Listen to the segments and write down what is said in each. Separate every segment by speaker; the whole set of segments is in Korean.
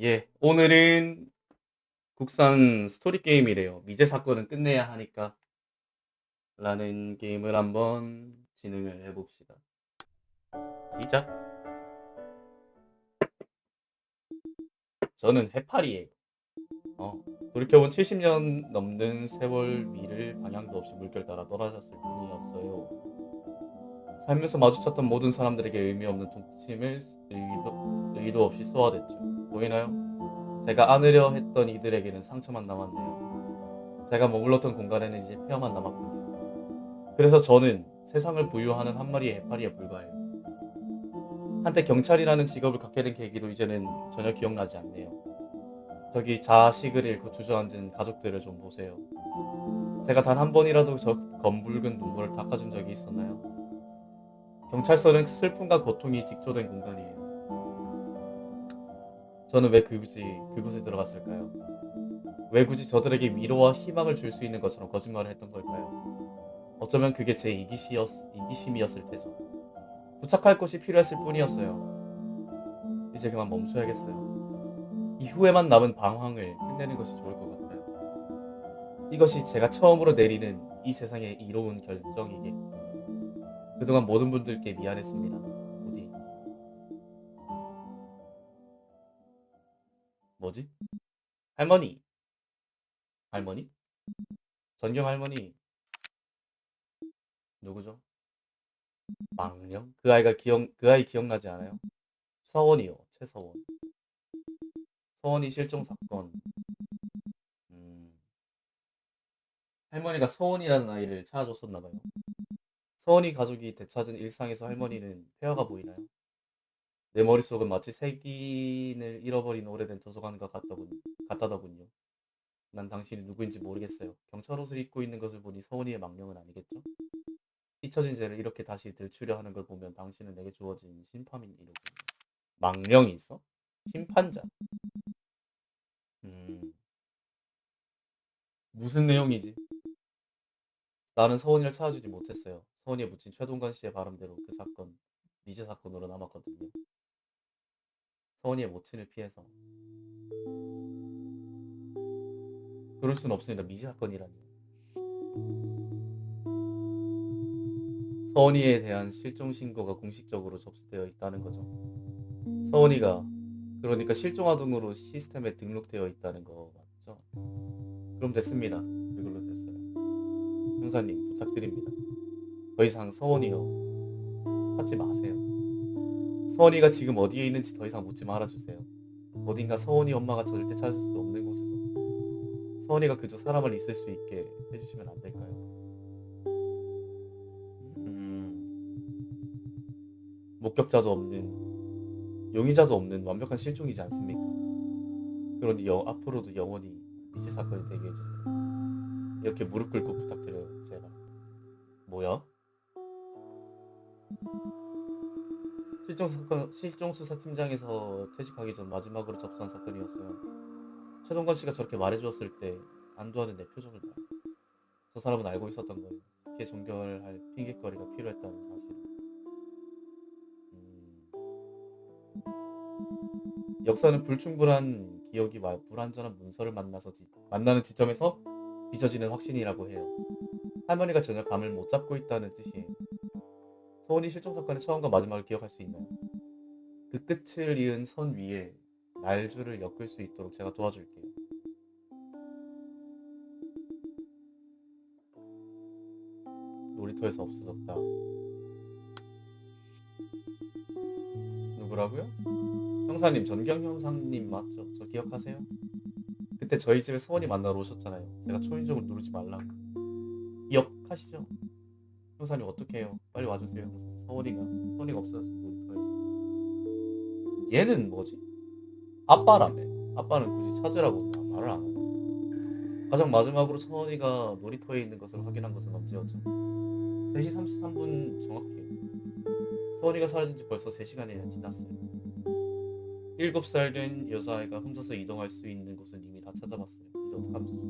Speaker 1: 예, 오늘은 국산 스토리 게임이래요. 미제 사건은 끝내야 하니까. 라는 게임을 한번 진행을 해봅시다. 시작. 저는 해파리예요. 어, 돌이켜본 70년 넘는 세월 위를 방향도 없이 물결 따라 떨어졌을 뿐이었어요. 살면서 마주쳤던 모든 사람들에게 의미 없는 동침을 의도, 의도 없이 쏘아댔죠. 보이나요? 제가 안으려 했던 이들에게는 상처만 남았네요. 제가 머물렀던 공간에는 이제 폐허만 남았군요. 그래서 저는 세상을 부유하는 한 마리의 해파리에 불과해요. 한때 경찰이라는 직업을 갖게 된 계기도 이제는 전혀 기억나지 않네요. 저기 자식을 잃고 주저앉은 가족들을 좀 보세요. 제가 단 한 번이라도 저 검붉은 눈물을 닦아준 적이 있었나요? 경찰서는 슬픔과 고통이 직조된 공간이에요. 저는 왜 굳이 그곳에 들어갔을까요? 왜 굳이 저들에게 위로와 희망을 줄 수 있는 것처럼 거짓말을 했던 걸까요? 어쩌면 그게 제 이기시였, 이기심이었을 테죠. 부착할 곳이 필요했을 뿐이었어요. 이제 그만 멈춰야겠어요. 이후에만 남은 방황을 끝내는 것이 좋을 것 같아요. 이것이 제가 처음으로 내리는 이 세상의 이로운 결정이게 그동안 모든 분들께 미안했습니다. 뭐지? 할머니. 할머니? 전경 할머니. 누구죠? 망령? 그 아이가 기억, 그 아이 기억나지 않아요? 서원이요. 최서원. 서원이 실종 사건. 음. 할머니가 서원이라는 아이를 찾아줬었나봐요. 서원이 가족이 되찾은 일상에서 할머니는 폐허가 보이나요? 내 머릿속은 마치 색인을 잃어버린 오래된 도서관과 같더군, 같다더군요. 난 당신이 누구인지 모르겠어요. 경찰 옷을 입고 있는 것을 보니 서원이의 망령은 아니겠죠? 잊혀진 죄를 이렇게 다시 들추려 하는 걸 보면 당신은 내게 주어진 심판이로군요. 망령이 있어? 심판자. 음. 무슨 내용이지? 나는 서원이를 찾아주지 못했어요. 서원이에 묻힌 최동관 씨의 바람대로 그 사건 미제 사건으로 남았거든요. 서원이의 모친을 피해서 그럴 순 없습니다. 미제 사건이라니. 서원이에 대한 실종 신고가 공식적으로 접수되어 있다는 거죠. 서원이가 그러니까 실종 아동으로 시스템에 등록되어 있다는 거 맞죠? 그럼 됐습니다. 그걸로 됐어요. 형사님 부탁드립니다. 더 이상 서원이요 찾지 마세요. 서원이가 지금 어디에 있는지 더 이상 묻지 말아주세요. 어딘가 서원이 엄마가 절대 찾을 수 없는 곳에서 서원이가 그저 사람을 있을 수 있게 해주시면 안 될까요? 음, 목격자도 없는 용의자도 없는 완벽한 실종이지 않습니까? 그러니 여, 앞으로도 영원히 미제 사건이 되게 해주세요. 이렇게 무릎 꿇고 부탁드려요, 제가. 뭐야? 실종 사건, 실종 수사 팀장에서 퇴직하기 전 마지막으로 접수한 사건이었어요. 최동관 씨가 저렇게 말해주었을 때 안도하는 내 표정을 봐. 저 사람은 알고 있었던 거예요. 피해 종결할 핑계거리가 필요했다는 사실을. 음... 역사는 불충분한 기억이 말 불완전한 문서를 만나서 지, 만나는 지점에서 빚어지는 확신이라고 해요. 할머니가 전혀 감을 못 잡고 있다는 뜻이에요. 서원이 실종 사건의 처음과 마지막을 기억할 수 있나요? 그 끝을 이은 선 위에 날줄을 엮을 수 있도록 제가 도와줄게요. 놀이터에서 없어졌다. 누구라고요? 형사님, 전경 형사님 맞죠? 저 기억하세요? 그때 저희 집에 서원이 만나러 오셨잖아요. 제가 초인종을 누르지 말라고. 기억하시죠? 형사님 어떻게 해요? 빨리 와주세요. 서원이가 서원이가 없어졌어 놀이터에서. 얘는 뭐지? 아빠라며. 아빠는 굳이 찾으라고 말을 안 하네. 가장 마지막으로 서원이가 놀이터에 있는 것을 확인한 것은 언제였죠? 3시 33분 정확해요. 서원이가 사라진 지 벌써 3시간이 지났어요. 7살 된 여자아이가 혼자서 이동할 수 있는 곳은 이미 다 찾아봤어요. 이제 어떡하면 좋죠?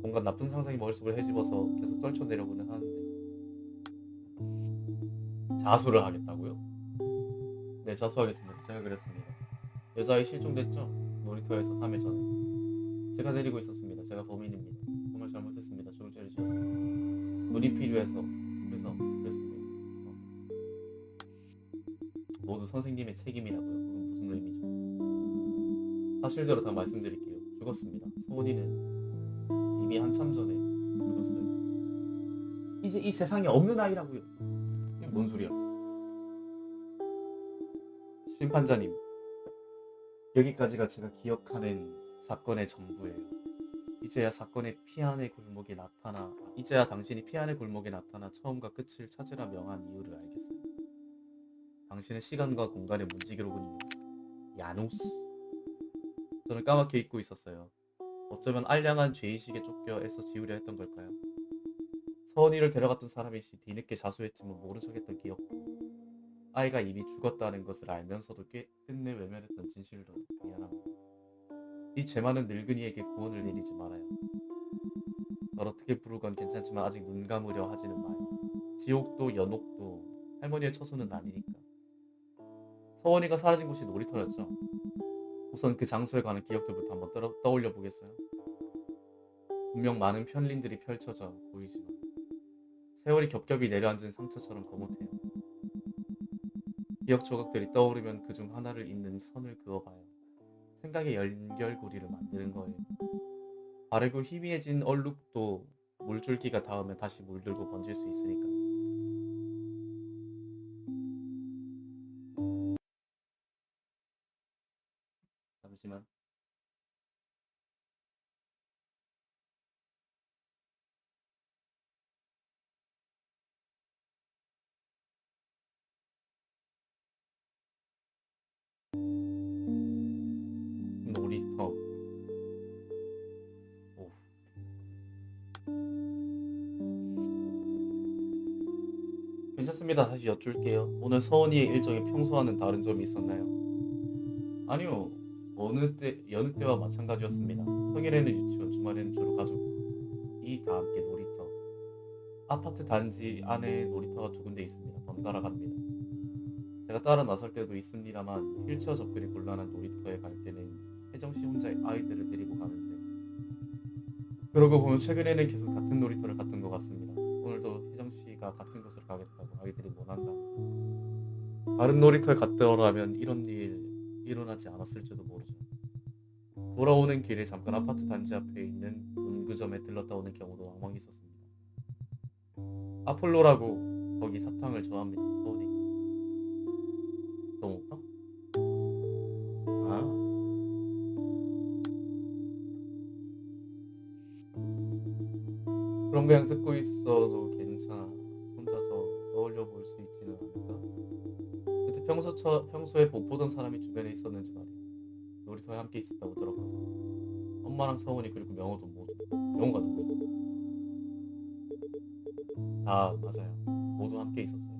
Speaker 1: 뭔가 나쁜 상상이 머릿속을 헤집어서 계속 떨쳐내려고는 하는데 자수를 하겠다고요? 네, 자수하겠습니다. 제가 그랬습니다. 여자아이 실종됐죠? 놀이터에서 3일 전에. 제가 데리고 있었습니다. 제가 범인입니다. 정말 잘못했습니다. 죽을 죄를 지었습니다. 눈이 필요해서 그래서 그랬습니다. 어. 모두 선생님의 책임이라고요. 그건 무슨 의미죠? 사실대로 다 말씀드릴게요. 죽었습니다. 서원이는 이미 한참 전에 죽었어요. 이제 이 세상에 없는 아이라고요. 뭔 소리야? 심판자님, 여기까지가 제가 기억하는 사건의 전부예요. 이제야 사건의 피안의 골목에 나타나, 이제야 당신이 피안의 골목에 나타나 처음과 끝을 찾으라 명한 이유를 알겠어요. 당신은 시간과 공간의 문지기로군요. 야누스. 저는 까맣게 잊고 있었어요. 어쩌면 알량한 죄의식에 쫓겨 애써 지우려 했던 걸까요? 서원이를 데려갔던 사람이시 뒤늦게 자수했지만 모른 척했던 기억도 아이가 이미 죽었다는 것을 알면서도 꽤 끝내 외면했던 진실도 미안합니다. 이죄 많은 늙은이에게 구원을 내리지 말아요. 널 어떻게 부르건 괜찮지만 아직 눈 감으려 하지는 마요. 지옥도 연옥도 할머니의 처소는 아니니까. 서원이가 사라진 곳이 놀이터였죠. 우선 그 장소에 관한 기억들부터 한번 떠, 떠올려 보겠어요. 분명 많은 편린들이 펼쳐져 보이지만 세월이 겹겹이 내려앉은 상처처럼 거뭇해요. 기억 조각들이 떠오르면 그 중 하나를 잇는 선을 그어봐요. 생각의 연결고리를 만드는 거예요. 바르고 희미해진 얼룩도 물줄기가 닿으면 다시 물들고 번질 수 있으니까. 괜찮습니다. 다시 여쭐게요. 오늘 서원이의 일정이 평소와는 다른 점이 있었나요? 아니요. 어느 때, 여느 때와 마찬가지였습니다. 평일에는 유치원, 주말에는 주로 가족이 다 함께 놀이터. 아파트 단지 안에 놀이터가 두 군데 있습니다. 번갈아 갑니다. 제가 따라 나설 때도 있습니다만 휠체어 접근이 곤란한 놀이터에 갈 때는 혜정 씨 혼자 아이들을 데리고 가는데 그러고 보면 최근에는 계속 같은 놀이터를 갔던 것 같습니다. 오늘도 혜정 씨가 같은 다른 놀이터에 갔더라면 이런 일 일어나지 않았을지도 모르죠. 돌아오는 길에 잠깐 아파트 단지 앞에 있는 문구점에 들렀다 오는 경우도 왕왕 있었습니다. 아폴로라고 거기 사탕을 좋아합니다. 서울이. 너무 오빠? 아. 그럼 그냥 듣고 있어도 평소 평소에 못 보던 사람이 주변에 있었는지 말이야. 놀이터에 함께 있었다고 들었거든. 엄마랑 서원이 그리고 명호도 모두. 명호가 누구? 아 맞아요. 모두 함께 있었어요. 어.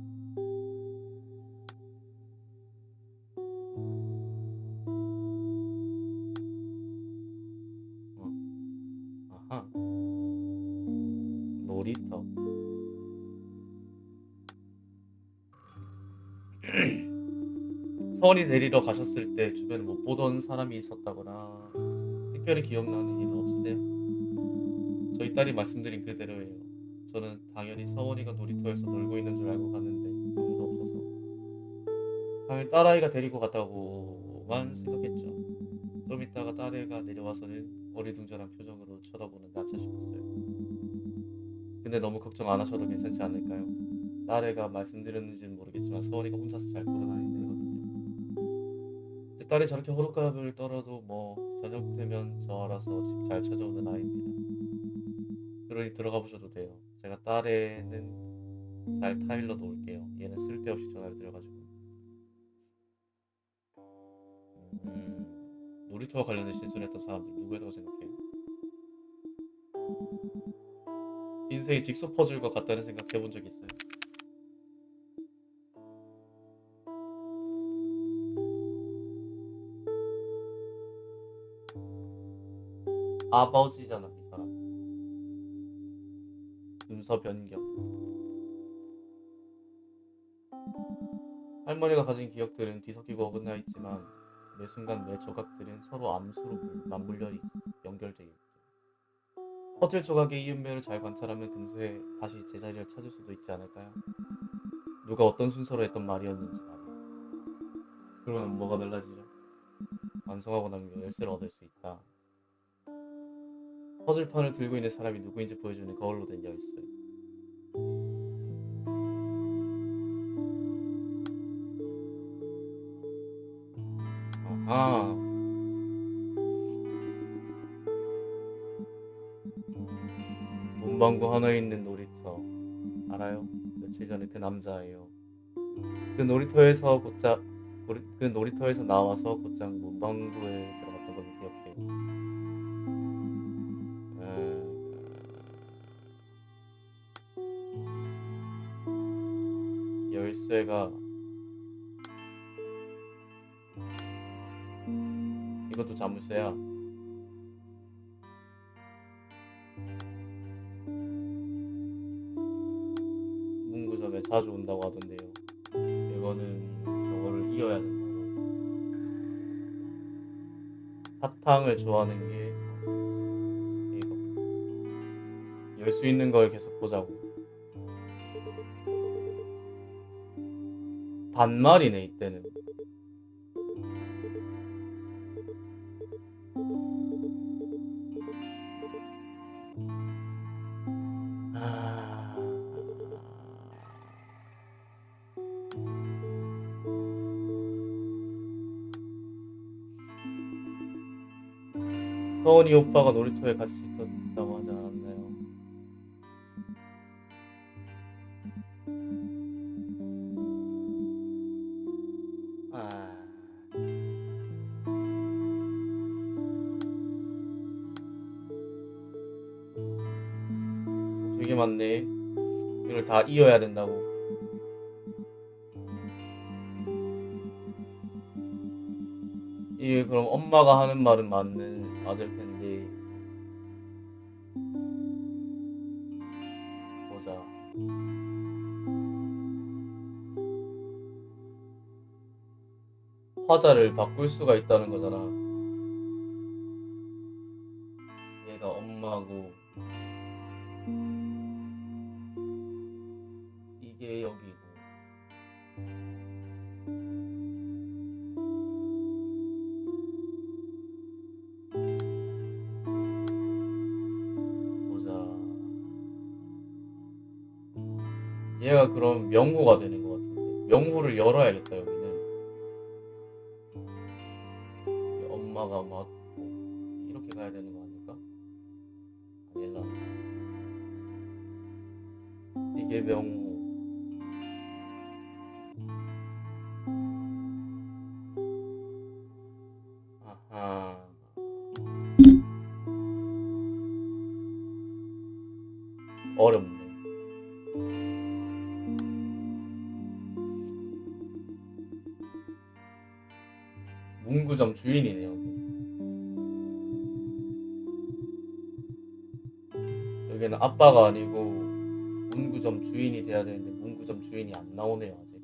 Speaker 1: 서원이 데리러 가셨을 때 주변에 못 보던 사람이 있었다거나 특별히 기억나는 일은 없으세요? 저희 딸이 말씀드린 그대로예요. 저는 당연히 서원이가 놀이터에서 놀고 있는 줄 알고 갔는데 아무도 없어서 당연히 딸아이가 데리고 갔다고만 생각했죠. 좀 있다가 딸애가 내려와서는 어리둥절한 표정으로 쳐다보는 나차 싶었어요. 근데 너무 걱정 안 하셔도 괜찮지 않을까요? 딸애가 말씀드렸는지는 모르겠지만 서원이가 혼자서 잘. 제 딸이 저렇게 호들갑을 떨어도 뭐 저녁 되면 저 알아서 집 잘 찾아오는 아이입니다. 그러니 들어가 보셔도 돼요. 제가 딸애는 잘 타일러 놓을게요. 얘는 쓸데없이 전화를 드려가지고. 음, 놀이터와 관련된 실천했던 사람들 누구라고 생각해요? 인생이 직소 퍼즐과 같다는 생각 해본 적 있어요? 아버지잖아 이 사람 순서 변경 할머니가 가진 기억들은 뒤섞이고 어긋나 있지만 매 순간 매 조각들은 서로 암수로 맞물려 있- 연결돼 있죠. 퍼즐 조각의 이음매를 잘 관찰하면 금세 다시 제자리를 찾을 수도 있지 않을까요? 누가 어떤 순서로 했던 말이었는지 말이야. 그러면 뭐가 달라지죠? 완성하고 나면 열쇠를 얻을 수 있다. 퍼즐판을 들고 있는 사람이 누구인지 보여주는 거울로 된 열쇠. 아하. 문방구 하나에 있는 놀이터. 알아요? 며칠 전에 그 남자예요. 그 놀이터에서 곧장 그 놀이터에서 나와서 곧장 문방구에 들어 에... 열쇠가 이것도 자물쇠야. 문구점에 자주 온다고 하던데요. 이거는 저거를 이어야 된다고. 사탕을 좋아하는 게 이거. 열 수 있는 걸 계속 보자고. 반말이네 이때는. 아... 서원이 오빠가 놀이터에 같이 있었다고 되게 많네. 이걸 다 이어야 된다고. 이게 그럼 엄마가 하는 말은 맞는 맞을 텐데. 보자. 화자를 바꿀 수가 있다는 거잖아. 얘가 엄마고 얘가 그럼 명호가 되는 것 같은데. 명호를 열어야겠다 여기 아빠가 아니고 문구점 주인이 돼야 되는데 문구점 주인이 안 나오네요 아직.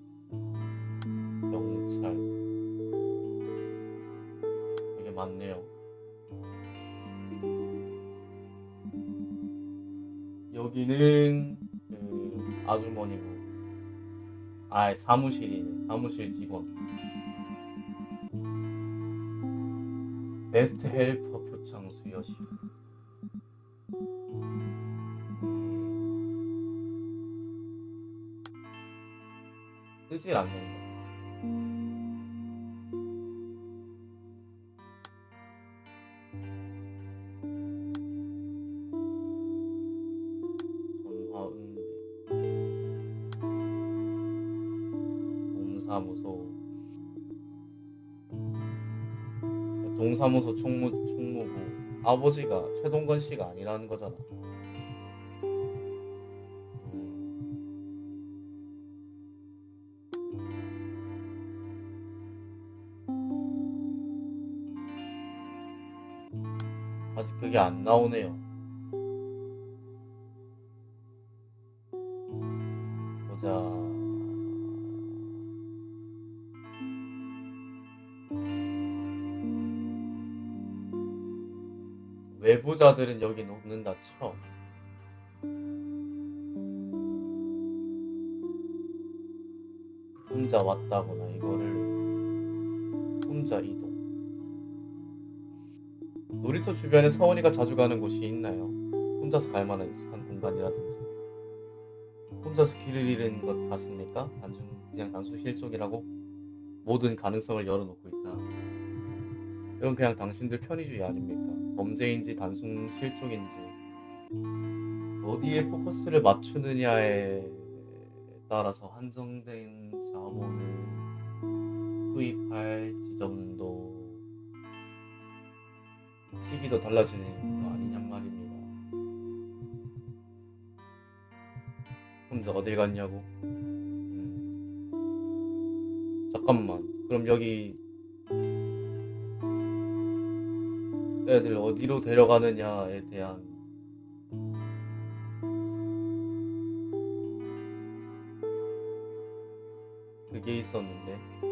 Speaker 1: 경찰. 이게 맞네요. 여기는 그 아주머니고, 아 사무실이네 사무실 직원. 베스트 헬퍼 표창 수여 식. 뜨질 않는다. 전화응대. 동사무소. 동사무소 총무 총무부 아버지가 최동건 씨가 아니라는 거잖아. 그게 안 나오네요. 보자. 외부자들은 여긴 없는다 쳐. 혼자 왔다거나 이거를 혼자 이동. 놀이터 주변에 서원이가 자주 가는 곳이 있나요? 혼자서 갈 만한 익숙한 공간이라든지. 혼자서 길을 잃은 것 같습니까? 단순 그냥 단순 실종이라고 모든 가능성을 열어놓고 있다. 이건 그냥 당신들 편의주의 아닙니까? 범죄인지 단순 실종인지 어디에 포커스를 맞추느냐에 따라서 한정된 자본을 투입할 지점도 시기도 달라지는 거 아니냔 말입니다. 혼자 어딜 갔냐고? 음. 잠깐만. 그럼 여기 애들 어디로 데려가느냐에 대한 그게 있었는데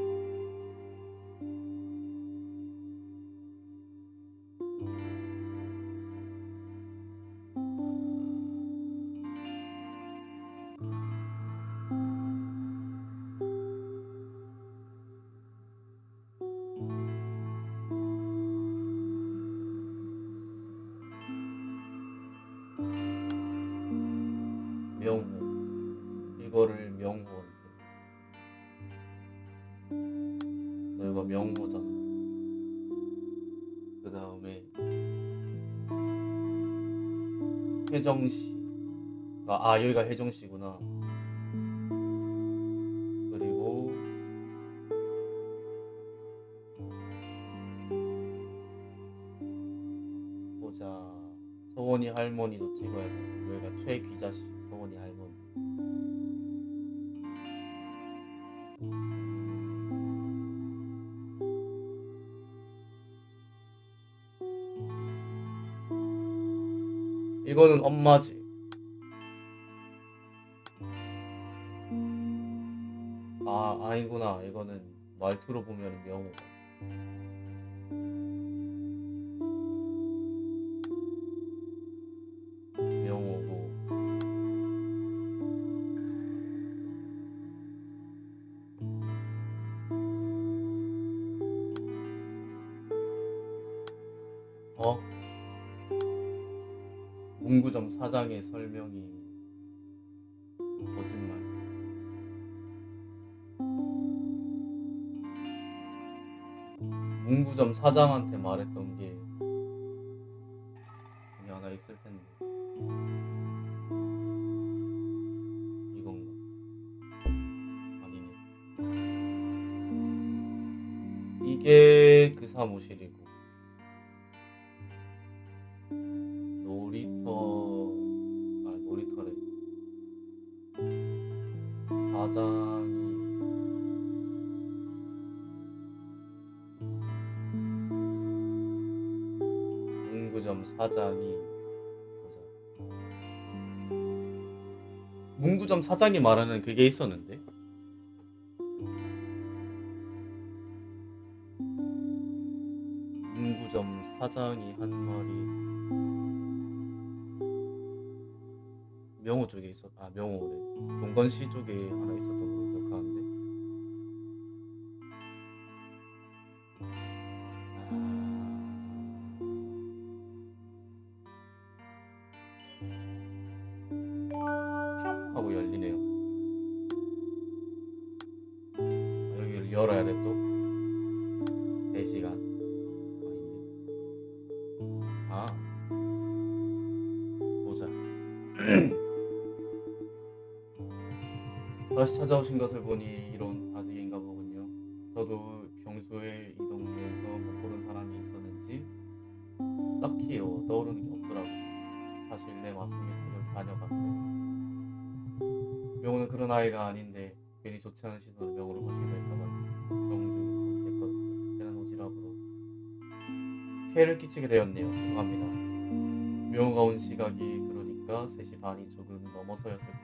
Speaker 1: 혜정씨 아, 아 여기가 혜정씨구나. 그리고 보자. 서원이 할머니도 찍어야 돼. 여기가 최귀자씨 이거는 엄마지. 아, 아니구나. 이거는 말투로 보면 명호가. 사장의 설명이 거짓말. 문구점 사장한테 말했던 게 여기 하나 있을 텐데 이건가? 아니네. 이게 그 사무실이고 사장이 말하는 그게 있었는데? 문구점 사장이 한 말이 명호 쪽에 있었 아 명호래 동건시 쪽에 하나 있었던 걸 다시 찾아오신 것을 보니 이런 아직인가 보군요. 저도 평소에 이 동네에서 못 보는 사람이 있었는지 딱히 어, 떠오르는 게 없더라고. 사실 네 맞습니다. 여기 다녀봤어요. 명호는 그런 아이가 아닌데 괜히 좋지 않은 시선으로 명호를 보시게 될까봐 좀 됐거든요. 걔는 오지랖으로 피해를 끼치게 되었네요. 죄송합니다. 명호가 온 시각이 그러니까 3시 반이 조금 넘어서였을.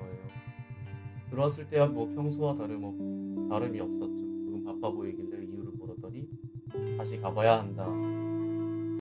Speaker 1: 들어왔을 때야 뭐 평소와 다름 없, 다름이 없었죠. 조금 바빠 보이길래 이유를 물었더니 다시 가봐야 한다.